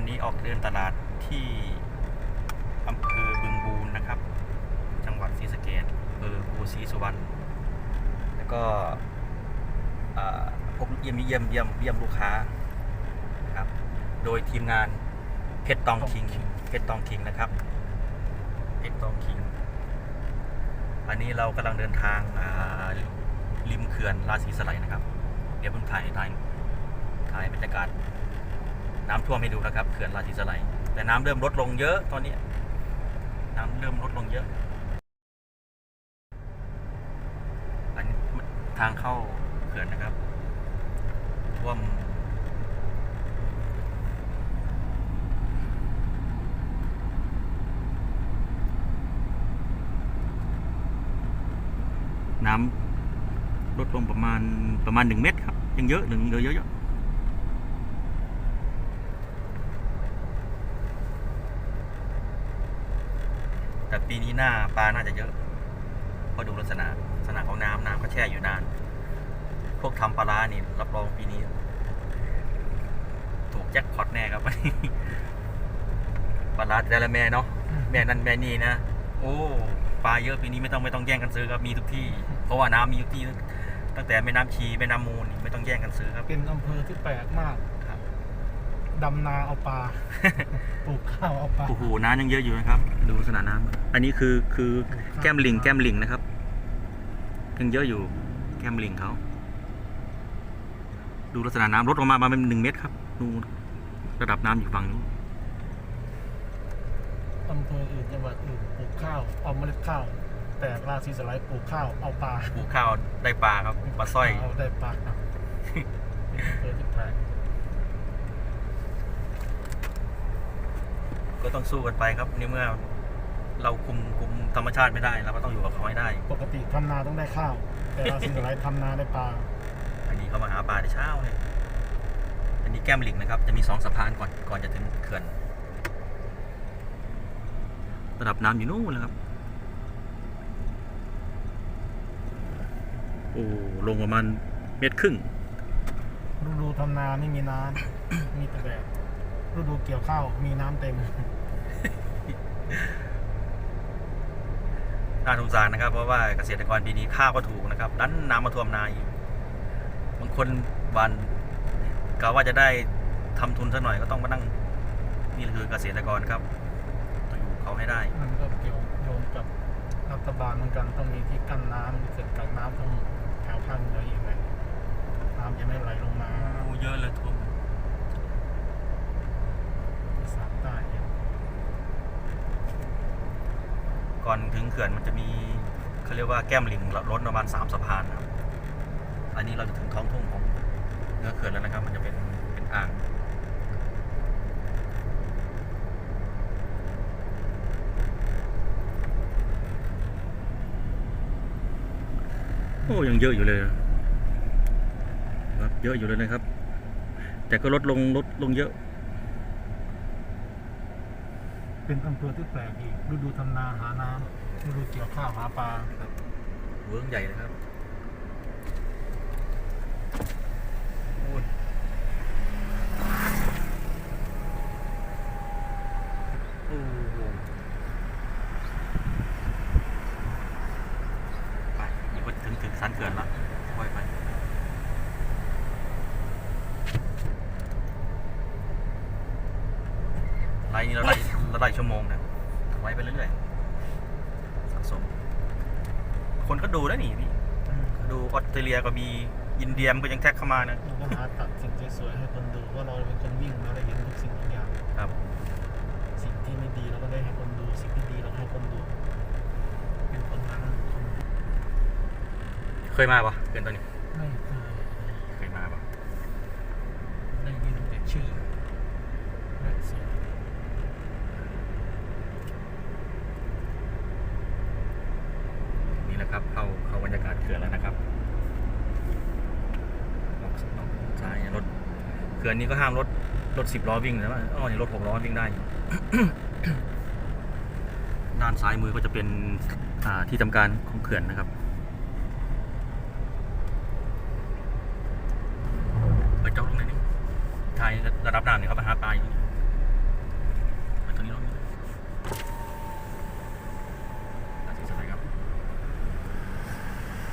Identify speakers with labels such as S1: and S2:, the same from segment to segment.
S1: วันนี้ออกเดินตลาดที่อำเภอบึงบูนนะครับ จังหวัดศรีสะเกษอำเภอภูศรีสุวรรณแล้วก็อ่าพบเยี่ยมเยี่ยมเยี่ยมเยี่ยมลูกค้านะครับ โดยทีมงานเพชรตองคิงเพชรตองคิงนะครับเพชรตองคิงอันนี้เรากำลังเดินทางอ่าริมเขื่อนราศีสไลด์นะครับ เดี๋ยวเพิ่งถ่ายถ่ายถ่ายบรรยากาศ น้ำท่วมให้ดูนะครับเขื่อนราศีสไลแต่น้ำเริ่มลดลงเยอะตอนนี้ น้ำเริ่มลดลงเยอะอันทางเข้าเขื่อนนะครับท่วมน้ำลดลงประมาณประมาณหนึ่งเมตรครับ ยังเยอะหนึ่งเยอะเยอะเยอะ แต่ ปีนี้หน้าปลาน่าจะเยอะเพราะดูลักษณะลักษณะของน้ำน้ำก็แช่อยู่นาน พวกทำปลาร้านี่รับรองปีนี้ ถูกแจ็คพอตแน่ครับปลาร้าแต่ละแม่เนาะแม่นั่นแม่นี่นะโอ้ปลาเยอะปีนี้ไม่ต้องไม่ต้องแย่งกันซื้อครับมีทุกที่ เพราะว่าน้ำมีทุกที่ตั้งแต่แม่น้ำชีแม่น้ำมูลไม่ต้องแย่งกันซื้อครับ
S2: เป็นอำเภอที่แปลกมาก ดำนาเอาปลา ปลูกข้าวเอาปลา
S1: โอ้โหน้ำยังเยอะอยู่นะครับ ดูลักษณะน้ำอันนี้คือคือแก้มลิง แก้มลิงนะครับ ยังเยอะอยู่ แก้มลิงเขาดูลักษณะน้ำลดลงมาประมาณหนึ่งเมตรครับ ดูระดับน้ำอยู่ฝั่งนู้น
S2: อำเภออื่นจังหวัดอื่นปลูกข้าวเอาเมล็ดข้าว แต่ราศีสไลด์ปลูกข้าวเอาปลา
S1: ปลูกข้าวได้ปลาครับปลาสร้อย
S2: เอาได้ปลาครับเป็นอำเภอที่แปลก
S1: ก็ต้องสู้กันไปครับในเมื่อเราคุมคุมธรรมชาติไม่ได้เราก็ต้องอยู่กับเขาให้ได้
S2: ปกติทำนาต้องได้ข้าว แต่ราศีสไลด์ทำนาได้ปลา
S1: อันนี้เขามาหาปลาในเช้าเลยอันนี้แก้มลิงนะครับ จะมีสองสะพานก่อนก่อนจะถึงเขื่อน ระดับน้ำอยู่นู่นแล้วครับ โอ้ลงประมาณเมตรครึ่ง
S2: ฤดูทำนาไม่มีน้ำ มีแต่แดดฤดูเกี่ยวข้าวมีน้ำเต็ม
S1: น่าสงสารนะครับ เพราะว่าเกษตรกรปีนี้ข้าวก็ถูกนะครับดันน้ำมาท่วมนาอีกบางคนหวันกะว่าจะได้ทำทุนสักหน่อยก็ต้องมานั่งนี่คือเกษตรกรครับต้องอยู่เขาให้ได้
S2: มันก็เกี่ยวโยงกับรัฐบาลเหมือนกันต้องมีที่กั้นน้ำมีเขื่อนกักน้ำตรงแถวภาคเหนืออีกไหมน้ำจะไม่ไหลลงมา
S1: เยอะเลยท่วม
S2: อีสานใต้เนี่ย
S1: ก่อนถึงเขื่อนมันจะมีเขาเรียกว่าแก้มลิงล้นประมาณสามสะพานนะครับ อันนี้เราจะถึงท้องทุ่งของเนื้อเขื่อนแล้วนะครับ มันจะเป็นเป็นอ่างโอ้ยังเยอะอยู่เลยครับเยอะอยู่เลยนะครับ แต่ก็ลดลงลดลงเยอะ
S2: เป็นอำเภอที่แปลกอีกฤดูทำนาหาน้ำฤดูเกี่ยวข้าวหาปลา
S1: เวิร์กใหญ่เลยครับโอ้ยโอ้โหไปเดี๋ยวก็ถึงถึงสันเขื่อนแล้วค่อยไป ไล่นี่เราไล่ เราไล่ชั่วโมงนะไว้ไปเรื่อยๆสะสม คนก็ดูแล้วนี่พี่ดูออสเตรเลียก็มีอินเดียมันก็ยังแท็กเข้ามานะ
S2: เราก็หาตัดสิ่งสวยๆให้คนดูว่าเราเป็นคนวิ่งเราได้เห็นทุกสิ่งทุกอย่าง
S1: ครับ
S2: สิ่งที่ไม่ดีเราก็ได้ให้คนดู สิ่งที่ดีเราให้คนดู เป็นคนนั้นคน
S1: เคยมาปะเกินตัวนี้
S2: ไเขื่
S1: อนนี้ก็ห้ามรถรถสิบล้อวิ่งใช่ไหมอ๋อนี่รถหกล้อวิ่งได้ ด้านซ้ายมือก็จะเป็นที่ทำการของเขื่อนนะครับ ไปเจ้องลงไหนนี่ทายระดับน้ำเนี่ยเขาไปหาตลาอยู่ตรงนี้ลง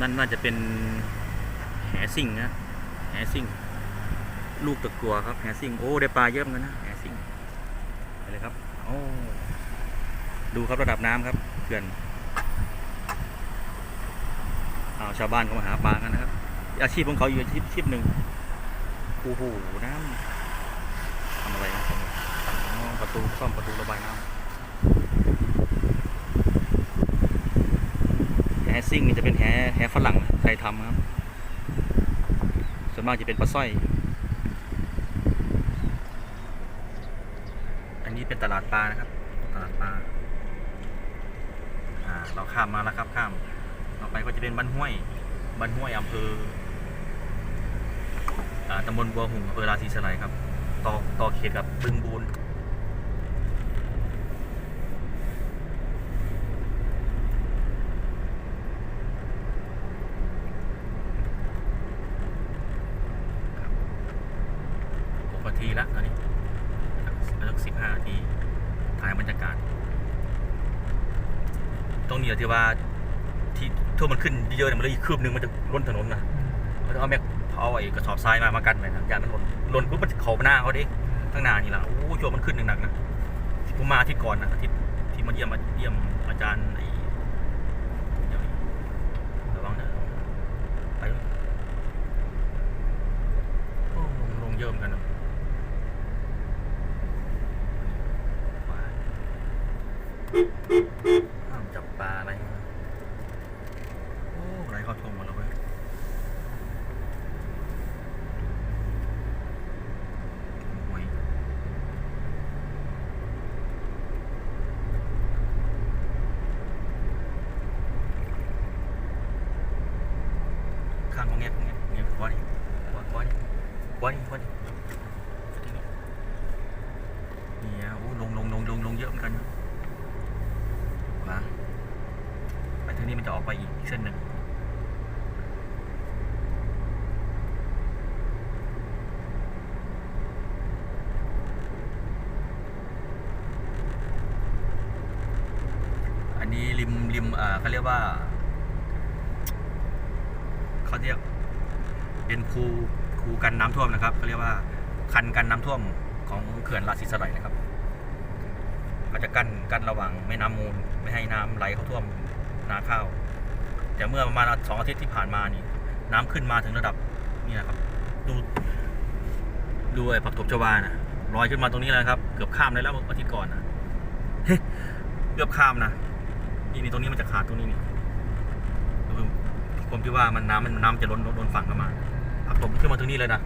S1: นั่นน่าจะเป็นแหซิ่งนะแหซิ่ง ลูกตะกัวครับแหซิ่งโอ้ได้ปลาเยอะเหมือนกันนะแหซิ่งไปเลยครับโอ้ดูครับระดับน้ำครับเขื่อนอ้าชาวบ้านก็มาหาปลากันนะครับ อาชีพของเขาอยู่อาชีพชีพหนึ่งโอ้โหน้ำทำอะไรนะอ๋อประตูซ่อมประตูระบายน้ำแหซิ่งนี่จะเป็นแหแหฝรั่งไทยทำครับส่วนมากจะเป็นปลาสร้อย อันนี้ เป็นตลาดปลานะครับตลาดปลาเราข้ามมาแล้วครับข้ามต่อไปก็จะเป็นบ้านห้วยบ้านห้วยอำเภออตำบลบัวหุ่งอำเภอราศีสไลยครับต่อต่อเขตกับบึงบูน หกนาทีแล้วตอนนี้สักสิบห้านาที ถ่ายบรรยากาศ ตรงนี้ที่ว่าที่ทั่วมันขึ้นเยอะๆเนี่ยมันเลยอีกคืบหนึงมันจะล้นถนนนะเขาจะเอาแม็กเอาไอ้กระสอบทรายมามากันไว้นะอย่ามันหล่นหล่นปุ๊บมันจะเขาหน้าเขาดิข้างหน้านี่แหละโอ้โหมันขึ้นหนักๆนะผมมาอาที่ก่อนนะอาที่ที่มาเยี่ยมมาเยี่ยมอาจารย์ไอ้เดี๋ยวระวังนะไปด้วยโอ้ลงลงเยอะเหมือนกันนะว้ายห้ามจับปลาอะไรมาโอ้ไหลเข้าท่วมหมดแล้วเว้ย หวยข้างของเงี้ยของเงี้ยเงี้ยขวาดิขวาขวาดิขวาดิขวาดิทีนี้เนี่ยโอ้ลงลงลงลงลงเยอะเหมือนกันนะขวาไปทางนี้มันจะออกไปอีกเส้นหนึ่ง อั นนี้ริมริมอ่าเขาเรียกว่าเขาเรียกเป็นคูคูกันน้ำท่วมนะครับเขาเรียกว่าคันกันน้ำท่วมของเขื่อนราศีสไลนะครับก็จะกั้นกั้นระหว่างแม่น้ำมูลไม่ให้น้ำไหลเข้าท่วมนาข้าว แต่เมื่อประมาณสองอาทิตย์ที่ผ่านมานี่ น้ำขึ้นมาถึงระดับนี่นะครับ ดูดูไอ้ผักตบชวานะลอยขึ้นมาตรงนี้แล้วครับ เกือบข้ามเลยแล้วอาทิตย์ก่อนนะเฮ้เกือบข้ามนะ นี่นี่ตรงนี้มันจะขาดตรงนี้นี่คือผมคิดว่ามันน้ำมันน้ำจะล้นล้นฝั่งเข้ามาผักตบขึ้นมาตรงนี้เลยนะ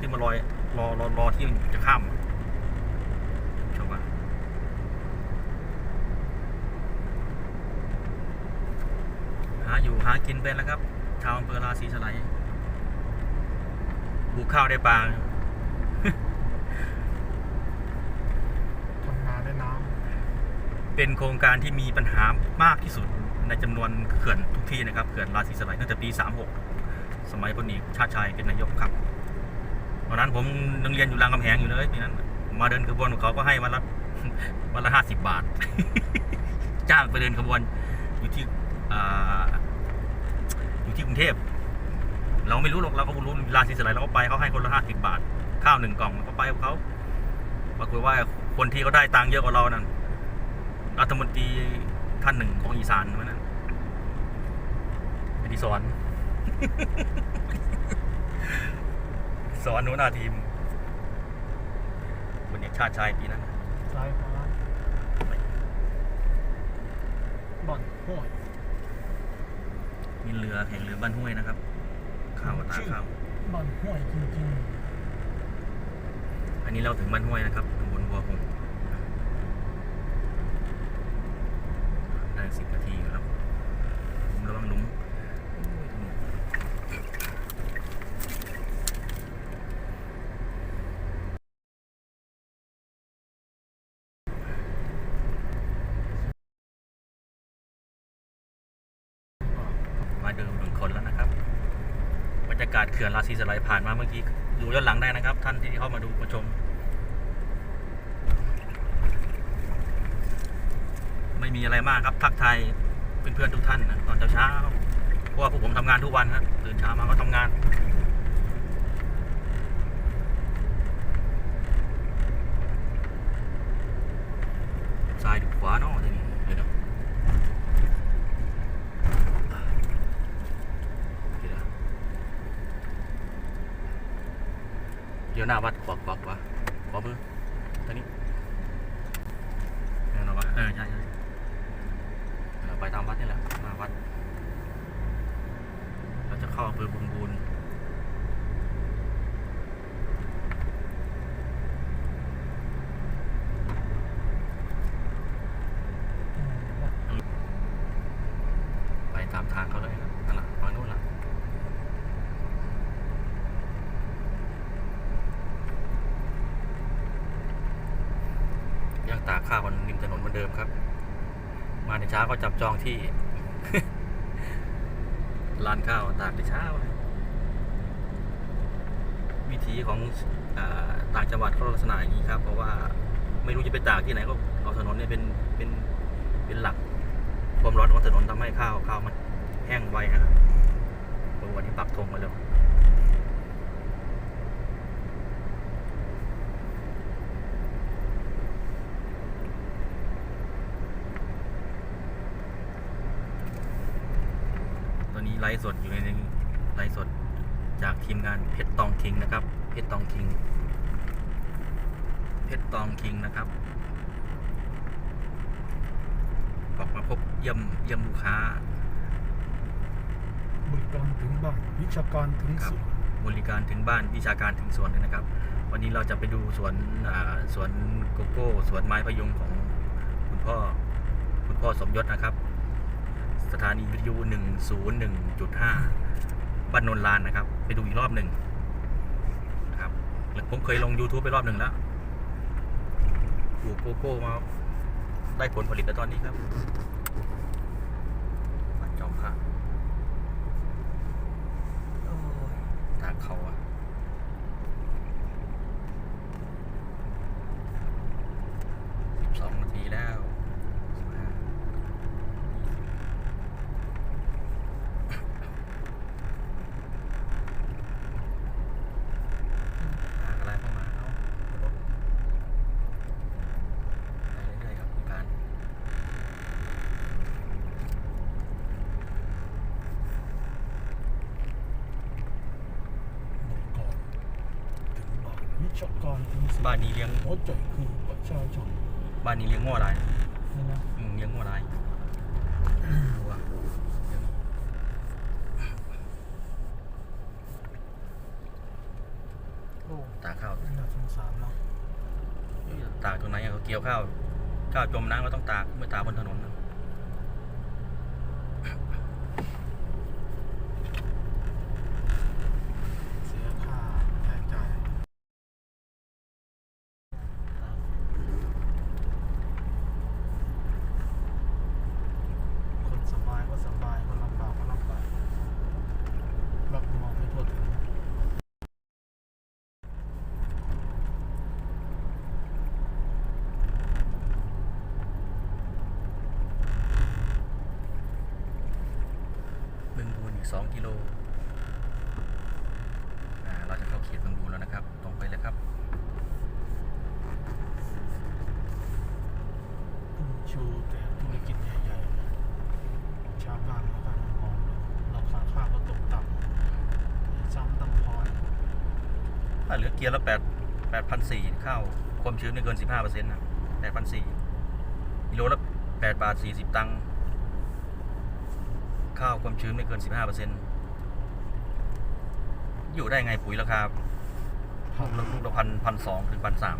S1: ขึ้นมาลอยรอรอรอที่มันจะข้ามชมว่าหาอยู่หากินเป็นแล้วครับ ชาวอำเภอราศีสไลยปลูกข้าวได้ปลา
S2: ทำนาได้น้
S1: เป็นโครงการที่มีปัญหามากที่สุดในจำนวนเขื่อนทุกที่นะครับเขื่อนราศีสไลยตั้งแต่ปี 36 สมัยพลเอกชาติชายเป็นนายกครับตอนนั้นผมนังเรียนอยู่รามคำแหงอยู่เลยปีนั้น มาเดินขบวนของเขาก็ให้วันละวันละห้าสิบบาท จ้างไปเดินขบวนอยู่ที่อ่าอยู่ที่กรุงเทพ เราไม่รู้หรอกเราก็รู้ราศีสไลยเราก็ไปเขาให้คนละห้าสิบบาท ข้าวหนึ่งกล่องเราก็ไปกับเขาปรากฏว่าคนที่เขาได้ตังค์เยอะกว่าเรานั่น รัฐมนตรีท่านหนึ่งของอีสานวันนั้นอดิศรสอนหัวหน้าทีมคนเอกชาติชายปีนั้นำ
S2: ซ้ายขวาบ่อนห้วย
S1: มีเรือแข่งเรือบ้านห้วยนะครับ ข่าวตาข่าว
S2: บ่อนห้วยจริง
S1: อันนี้เราถึงบ้านห้วยนะครับตำบลบัวหง ส์ได้สิบนาทีอยู่แล้วผมระวังหลุมโอ้ยถนนมาเดิมหนึ่งคนแล้วนะครับ บรรยากาศเขื่อนราศีสไลยผ่านมาเมื่อกี้ ดูย้อนหลังได้นะครับ ท่านที่เข้ามาดูมาชม ไม่มีอะไรมากครับทักทายเพื่อนๆทุกท่านนะตอนเช้าๆราะว่าพวกผมทำงานทุกวันฮะตื่นเช้ามาก็ทำงานซ้ายหรือขวาเนาะทีนี้เดี๋ยวนะเดี๋ยวนะเดี๋ยวหน้าวัดขวาขวาขวาขวามือทางนี้เนี่ยเนาะวะเออใช่ใช่ ไปตามวัดนี่แหละหน้าวัด เราจะเข้าอำเภอบุญบูรณ์ไปตามทางเขาเลยนะนั่นแหละฝั่งนู้นละยังตากข้าวบนริมถนนเหมือนเดิมครับ มาในเช้าก็จับจองที่ร้านข้าวตากในเช้าวิธีของอต่างจังหวัดเขาลักษณะอย่างนี้ครับ เพราะว่าไม่รู้จะไปตากที่ไหนก็เอาถนนเนี่ยเป็นเป็นเป็นหลักความร้อนของถนนทำให้ข้าวข้าวมันแห้งไวนะครับวันนี้ปักธงมาแล้วตอนนี้ ไลฟ์สดอยู่ในไลฟ์สดจากทีมงานเพชรตองคิงนะครับ เพชรตองคิง เพชรตองคิงนะครับออกมาพบเยี่ยมเยี่ยมลูกค้า
S2: บริการถึงบ้านวิชาการถึง
S1: ครับ
S2: สุด
S1: บริการถึงบ้านวิชาการถึงสวนเลยนะครับ วันนี้เราจะไปดูสวนอ่าสวนโกโก้สวนไม้พะยุงของคุณพ่อคุณพ่อสมยศนะครับ สถานีวิทยุ 101.5บ้านนนลานนะครับ ไปดูอีกรอบหนึ่งนะครับผมเคยลง YouTube ไปรอบหนึ่งแล้วปลูกโกโก้มาได้ผลผลิตแล้วตอนนี้ครับบ้านจอมพระทางเขาอะสิบสองนาทีแล้วสิบห้าหาอะไรเข้ามาเอารถไปเรื่อยๆครับคุณการ
S2: ก่อนถึงบ้านวิชา การถึงสุด
S1: บ้านนี้เลี้ยง
S2: หัวใจคือประชาชน
S1: บ้านนี้เลี้ยงง้ออะไร
S2: นี่นะ
S1: อืมเลี้ยงง้ออะไรดูว่าเลี้ยง
S2: โอ้
S1: ตากข้าว
S2: น่าสงสารเนาะ
S1: ตากตรงไหนอะเขาเกี่ยวข้าวข้าวจมน้ำก็ต้องตากไม่ตากบนถนนนะ
S2: เสียค่าใช้จ่ายคนสบายก็สบายคนลำบากก็ลำบากรับมองไม่ทั่วถึง
S1: บึงบูนอีก 2กิโลอ่าเราจะเข้าเขตบึงบูนแล้วนะครับ ตรงไปเลยครับ
S2: ชูแต่ธุรกิจใหญ่ๆชาวบ้านเขาก็มองราคาข้าวก็ตกต่ำซ้ำตำพอย
S1: ถ้าเหลือเกียร์ละ8 8,400ข้าวความชื้นไม่เกิน15%นะ8,400กิโลละ8บาท40ตังค์ ข้าวความชื้นไม่เกิน 15%อยู่ได้ไงปุ๋ยราคาลูกละลูกละพันพันสองถึงพันสาม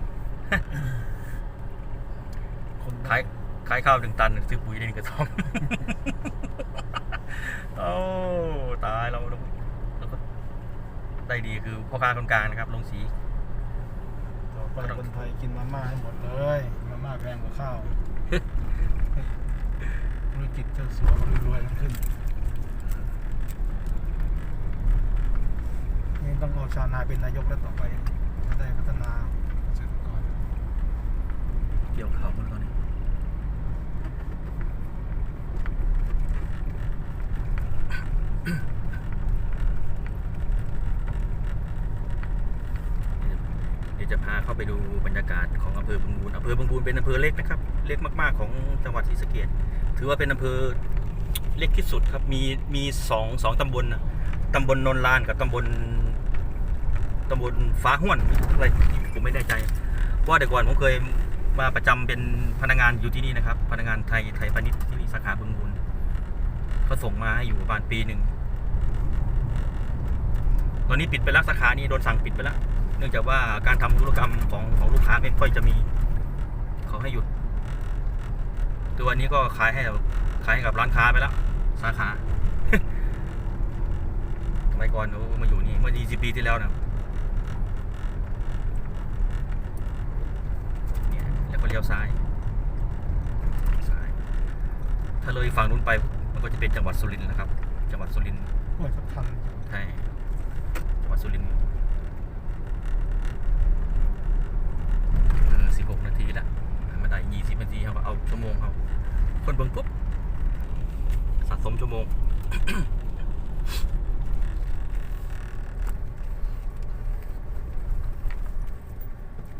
S2: คน
S1: ขายขายข้าวหนึ่งตันซื้อปุ๋ยได้หนึ่งกระสอบโอ้ตายเราเราเราก็ได้ดีคือพ่อค้าคนกลางนะครับ ลงสี
S2: ต่อไปคนไทยกินมาม่าให้หมดเลยมาม่าแพงกว่าข้าวธุรกิจเจ้าสัวก็รวยๆกันขึ้น ต้องรอชาวนาเป็นนายกแล้วต่อไปจะได้พัฒนาเกษตรกร
S1: เกี่ยวข้าวหมดแล้วเนี่เดี๋ยวจะพาเข้าไปดูบรรยากาศของอำเภอบางบูนอำเภอบางบูนเป็นอำเภอเล็กนะครับ เล็กมาก ๆ ของจังหวัดศรีสะเกษถือว่าเป็นอำเภอเล็กที่สุดครับ มีมีสองสองตำบลนะตำบลนนลานกับตำบล ตำบลฟ้าห้วนอะไรผมไม่แน่ใจเพราะว่าแต่ก่อนผมเคยมาประจำเป็นพนักงานอยู่ที่นี่นะครับ พนักงานไทยไทยพาณิชย์ที่นี่สาขาบึงบูนเขาส่งมาให้อยู่ประมาณปีหนึ่งตอนนี้ปิดไปแล้วสาขานี้โดนสั่งปิดไปแล้ว เนื่องจากว่าการทำธุรกรรมของของลูกค้าไม่ค่อยจะมีเขาให้หยุดตัวนี้ก็ขายให้ขายให้กับร้านค้าไปแล้ว สาขาสมัยก่อนเขามาอยู่นี่เมื่อ 20 ปีที่แล้วนะเนี่ย แล้วก็เลี้ยวซ้ายซ้าย ถ้าเลยฝั่งนู้นไปมันก็จะเป็นจังหวัดสุรินทร์นะครับ จังหวัดสุรินทร์
S2: เหมือนจะทัน
S1: ใช่จังหวัดสุรินทร์เออสิบหกนาทีละมาได้ยี่สิบนาทีเขาก็เอาชั่วโมงเขาคนเบิ่งปุ๊บสะสมชั่วโมง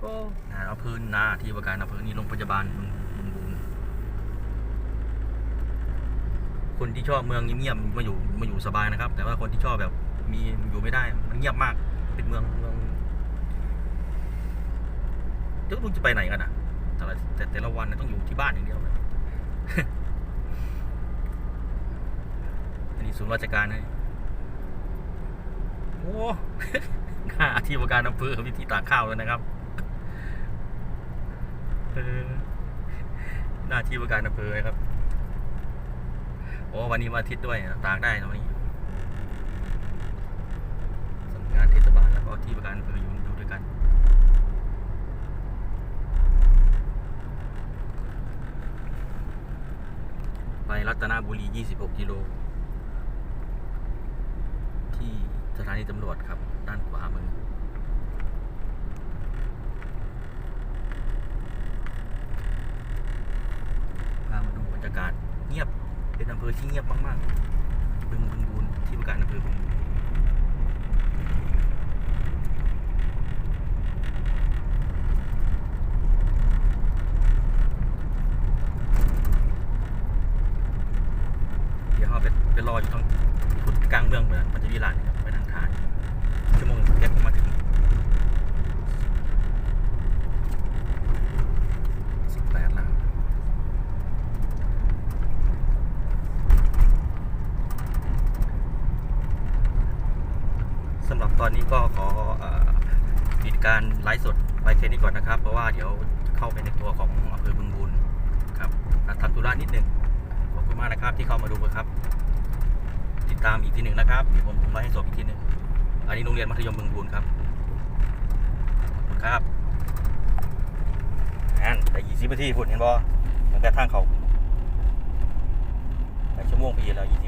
S1: ก็นาอำเภอนาที่ว่าการอำเภอนี้โรงพยาบาลบึงบูนคนที่ชอบเมืองเงียบๆมาอยู่มาอยู่สบายนะครับ แต่ว่าคนที่ชอบแบบมีอยู่ไม่ได้ มันเงียบมากเป็นเมืองเมืองจะรู้จะไปไหนกันอะแต่ละแต่แต่ละวันต้องอยู่ที่บ้านอย่างเดียวเลยอันนี้ศูนย์ราชการนะโอ้หน้าที่วการอำเภอวิธีตากข้าวเลยนะครับ ออหน้าที่ว่าการอำเภอนะครับโอ้วันนี้วันอาทิตย์ด้วยตากได้นะวันนี้สำนักงานเทศบาลแล้วก็ที่ว่าการอำเภออยู่อยู่ด้วยกันไปรัตนบุรี 26 กิโล ที่สถานีตำรวจครับ ด้านขวามือ พามาดูบรรยากาศเงียบ เป็น อำเภอที่เงียบมากๆบึงบึงบูนที่ประการอำเภอบึงบูนเดี๋ยวเราไปไปรออยู่ตรงจุดกลางเมืองเลยมันจะมีร้านครับไปนั่งทานชั่วโมงแก๊บมาถึงสิบแปดแล้ว สำหรับ ตอนนี้ก็ขอปิดการไลฟ์สดไว้แค่นี้ก่อนนะครับ เพราะว่าเดี๋ยวเข้าไปในตัวของอำเภอบึงบูนครับทำธุระนิดหนึ่งขอบคุณมากนะครับที่เข้ามาดูครับ ติดตามอีกทีหนึ่งนะครับเดี๋ยวผมผมไลฟ์ให้สดอีกทีหนึ่งอันนี้โรงเรียนมัธยมบึงบูนครับขอบคุณครับนั่นแต่ยี่สิบนาทีพุ่นเห็นบ่ตั้งแต่ทางเขาแต่ชั่วโมงไปอีกแล้วยี่สิบ